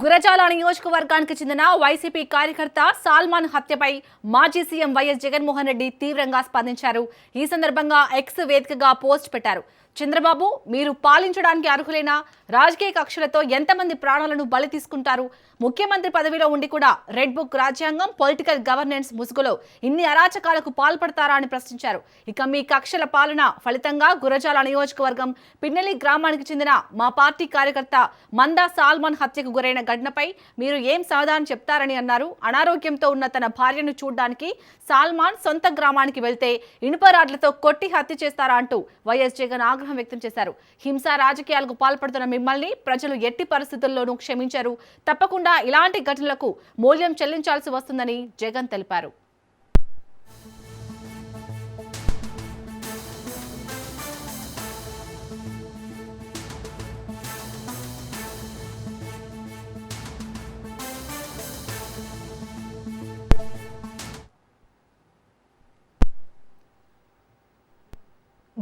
గురజాల నియోజకవర్గానికి చెందిన వైసీపీ కార్యకర్త సాల్మాన్ హత్యపై మాజీ సీఎం వైఎస్ జగన్మోహన్ రెడ్డి తీవ్రంగా స్పందించారు. ఈ సందర్భంగా ఎక్స్ వేదికగా పోస్ట్ పెట్టారు. చంద్రబాబు మీరు పాలించడానికి అర్హులైన రాజకీయ కక్షలతో ఎంతమంది ప్రాణాలను బలి తీసుకుంటారు? ముఖ్యమంత్రి పదవిలో ఉండి కూడా రెడ్ బుక్ రాజ్యాంగం పొలిటికల్ గవర్నెన్స్ ముసుగులో ఇన్ని అరాచకాలకు పాల్పడతారా అని ప్రశ్నించారు. ఇక మీ కక్షల పాలన ఫలితంగా గురజాల నియోజకవర్గం పిన్నెలి గ్రామానికి చెందిన మా పార్టీ కార్యకర్త మందా సాల్మాన్ హత్యకు గురైన ఘటనపై మీరు ఏం సమాధానం చెప్తారని అన్నారు. అనారోగ్యంతో ఉన్న తన భార్యను చూడడానికి సాల్మాన్ సొంత గ్రామానికి వెళ్తే ఇనుప రాడ్లతో కొట్టి హత్య చేస్తారా అంటూ వైఎస్ జగన్ ఆగ్రహం వ్యక్తం చేశారు. హింసా రాజకీయాలకు పాల్పడుతున్న మిమ్మల్ని ప్రజలు ఎట్టి పరిస్థితుల్లోనూ క్షమించారు. తప్పకుండా ఇలాంటి ఘటనలకు మూల్యం చెల్లించాల్సి వస్తుందని జగన్ తెలిపారు.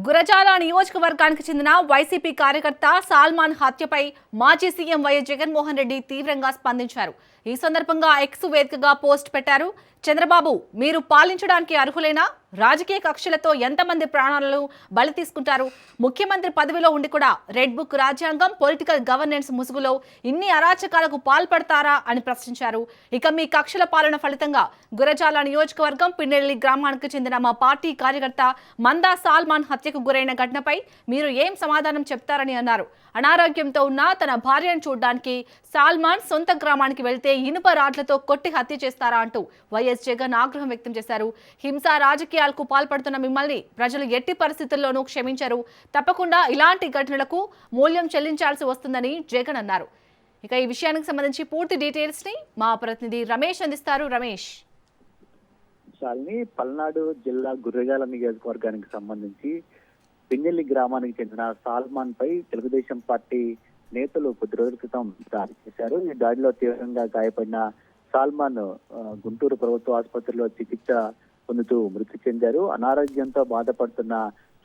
గురజాల నియోజకవర్గానికి చెందిన వైసీపీ కార్యకర్త సాల్మాన్ హత్యపై మాజీ సీఎం వైఎస్ జగన్మోహన్ రెడ్డి తీవ్రంగా స్పందించారు. ఈ సందర్భంగా ఎక్స్ వేదికగా పోస్ట్ పెట్టారు. చంద్రబాబు మీరు పాలించడానికి అర్హులేనా? రాజకీయ కక్షలతో ఎంతమంది ప్రాణాలను బలి తీసుకుంటారు? ముఖ్యమంత్రి పదవిలో ఉండి కూడా రెడ్ బుక్ రాజ్యాంగం పొలిటికల్ గవర్నెన్స్ ముసుగులో ఇన్ని అరాచకాలకు పాల్పడతారా అని ప్రశ్నించారు. ఇక మీ కక్షల పాలన ఫలితంగా గురజాల నియోజకవర్గం పిన్నెల్లి గ్రామానికి చెందిన మా పార్టీ కార్యకర్త మందా సాల్మాన్ హత్యకు గురైన ఘటనపై మీరు ఏం సమాధానం చెప్తారని అన్నారు. అనారోగ్యంతో ఉన్న తన భార్యను చూడడానికి సాల్మాన్ సొంత గ్రామానికి వెళ్తే ఇనుప రాడ్లతో కొట్టి హత్య చేస్తారా అంటూ వైఎస్ జగన్ ఆగ్రహం వ్యక్తం చేశారు. హింస రాజకీయాలకు పాల్పడుతున్న మిమ్మల్ని ప్రజలు ఎట్టి పరిస్థితుల్లోనూ క్షమించరు. తప్పకుండా ఇలాంటి ఘటనలకు మూల్యం చెల్లించాల్సి వస్తుందని జగన్ అన్నారు. ఇక ఈ విషయానికి సంబంధించి పూర్తి డీటెయిల్స్ని మా ప్రతినిధి రమేష్ అందిస్తారు. రమేష్. శాలిని పల్నాడు జిల్లా గుర్రగాల నియోజకవర్గానికి సంబంధించి పింజల్లి గ్రామానికి చెందిన సాల్మాన్ పై తెలుగుదేశం పార్టీ నేతలు కొద్ది రోజుల క్రితం దాడి చేశారు. ఈ దాడిలో తీవ్రంగా గాయపడిన సాల్మాన్ గుంటూరు ప్రభుత్వ ఆసుపత్రిలో చికిత్స పొందుతూ మృతి చెందారు. అనారోగ్యంతో బాధపడుతున్న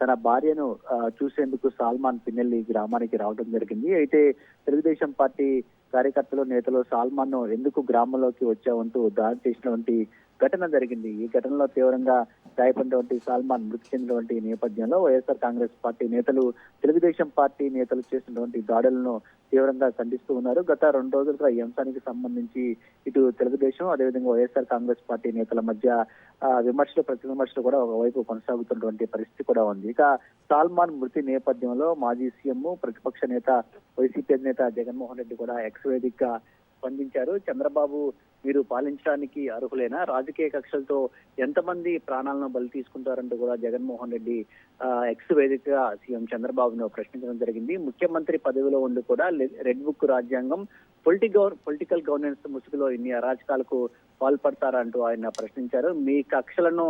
తన భార్యను ఆ, చూసేందుకు సాల్మాన్ పిన్నెల్లి గ్రామానికి రావడం జరిగింది. అయితే తెలుగుదేశం పార్టీ కార్యకర్తలు నేతలు సాల్మాన్ను ఎందుకు గ్రామంలోకి వచ్చావంటూ దాడి చేసినటువంటి ఘటన జరిగింది. ఈ ఘటనలో తీవ్రంగా గాయపడినటువంటి సాల్మాన్ మృతి చెందినటువంటి నేపథ్యంలో వైఎస్ఆర్ కాంగ్రెస్ పార్టీ నేతలు తెలుగుదేశం పార్టీ నేతలు చేసినటువంటి దాడులను తీవ్రంగా ఖండిస్తూ ఉన్నారు. గత రెండు రోజులుగా ఈ అంశానికి సంబంధించి ఇటు తెలుగుదేశం అదేవిధంగా వైఎస్ఆర్ కాంగ్రెస్ పార్టీ నేతల మధ్య ఆ, విమర్శలు ప్రతి విమర్శలు కూడా ఒకవైపు కొనసాగుతున్నటువంటి పరిస్థితి కూడా ఉంది. ఇక సాల్మాన్ మృతి నేపథ్యంలో మాజీ సీఎం ప్రతిపక్ష నేత వైసీపీ నేత జగన్మోహన్ రెడ్డి కూడా ఎక్స్ వేదికగా స్పందించారు. చంద్రబాబు మీరు పాలించడానికి అర్హులేనా? రాజకీయ కక్షలతో ఎంతమంది ప్రాణాలను బలి తీసుకుంటారంటూ కూడా జగన్మోహన్ రెడ్డి ఎక్స్ వేదికగా సీఎం చంద్రబాబును ప్రశ్నించడం జరిగింది. ముఖ్యమంత్రి పదవిలో ఉండి కూడా రెడ్ బుక్ రాజ్యాంగం పొలిటికల్ పొలిటికల్ గవర్నెన్స్ ముసుగులో ఇన్ని అరాచకాలకు పాల్పడతారంటూ ఆయన ప్రశ్నించారు. మీ కక్షలను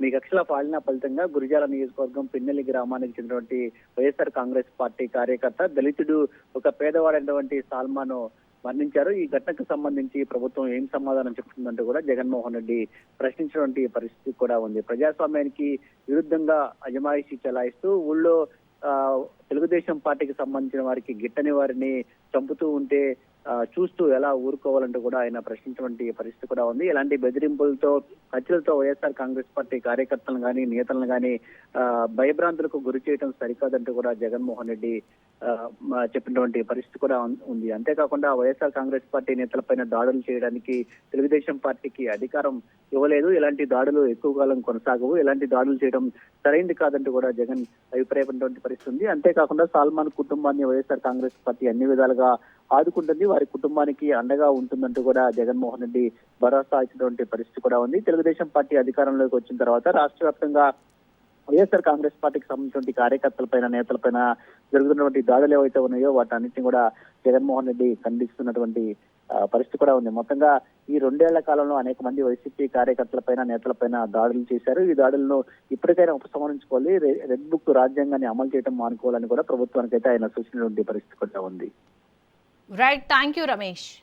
మీ కక్షల పాలన ఫలితంగా గురిజాల నియోజకవర్గం పిన్నెల్లి గ్రామానికి చెందినటువంటి వైఎస్ఆర్ కాంగ్రెస్ పార్టీ కార్యకర్త దళితుడు ఒక పేదవాడైనటువంటి సాల్మాను మరణించారు ఈ ఘటనకు సంబంధించి ప్రభుత్వం ఏం సమాధానం చెప్తుందంటే కూడా జగన్మోహన్ రెడ్డి ప్రశ్నించినటువంటి పరిస్థితి కూడా ఉంది. ప్రజాస్వామ్యానికి విరుద్ధంగా అజమాయిషీ చెలాయిస్తూ ఊళ్ళో ఆ, తెలుగుదేశం పార్టీకి సంబంధించిన వారికి గిట్టని వారిని చంపుతూ ఉంటే చూస్తూ ఎలా ఊరుకోవాలంటూ కూడా ఆయన ప్రశ్నించినటువంటి పరిస్థితి కూడా ఉంది. ఇలాంటి బెదిరింపులతో హత్యలతో వైఎస్ఆర్ కాంగ్రెస్ పార్టీ కార్యకర్తలను కానీ నేతలను కానీ భయభ్రాంతులకు గురి చేయడం సరికాదంటూ కూడా జగన్మోహన్ రెడ్డి చెప్పినటువంటి పరిస్థితి కూడా ఉంది. అంతేకాకుండా వైఎస్ఆర్ కాంగ్రెస్ పార్టీ నేతలపైన దాడులు చేయడానికి తెలుగుదేశం పార్టీకి అధికారం ఇవ్వలేదు. ఇలాంటి దాడులు ఎక్కువ కాలం కొనసాగవు. ఇలాంటి దాడులు చేయడం సరైంది కాదంటూ కూడా జగన్ అభిప్రాయపడినటువంటి పరిస్థితి ఉంది. అంతేకాకుండా సాల్మాన్ కుటుంబాన్ని వైఎస్ఆర్ కాంగ్రెస్ పార్టీ అన్ని విధాలుగా ఆదుకుంటుంది. వారి కుటుంబానికి అండగా ఉంటుందంటూ కూడా జగన్మోహన్ రెడ్డి భరోసా ఇచ్చినటువంటి పరిస్థితి కూడా ఉంది. తెలుగుదేశం పార్టీ అధికారంలోకి వచ్చిన తర్వాత రాష్ట్ర వ్యాప్తంగా వైఎస్ఆర్ కాంగ్రెస్ పార్టీకి సంబంధించిన కార్యకర్తలపైన నేతలపైన జరుగుతున్నటువంటి దాడులు ఏవైతే ఉన్నాయో వాటన్నిటిని కూడా జగన్మోహన్ రెడ్డి ఖండిస్తున్నటువంటి పరిస్థితి కూడా ఉంది. మొత్తంగా ఈ రెండేళ్ళ కాలంలో అనేక మంది వైసీపీ కార్యకర్తలపైన నేతలపైన దాడులు చేశారు. ఈ దాడులను ఇప్పటికైనా ఉపసంహరించుకోవాలి. రెడ్ బుక్ రాజ్యాంగాన్ని అమలు చేయడం మానుకోవాలని కూడా ప్రభుత్వానికైతే ఆయన సూచించినటువంటి పరిస్థితి కూడా ఉంది. Right. Thank you, Ramesh.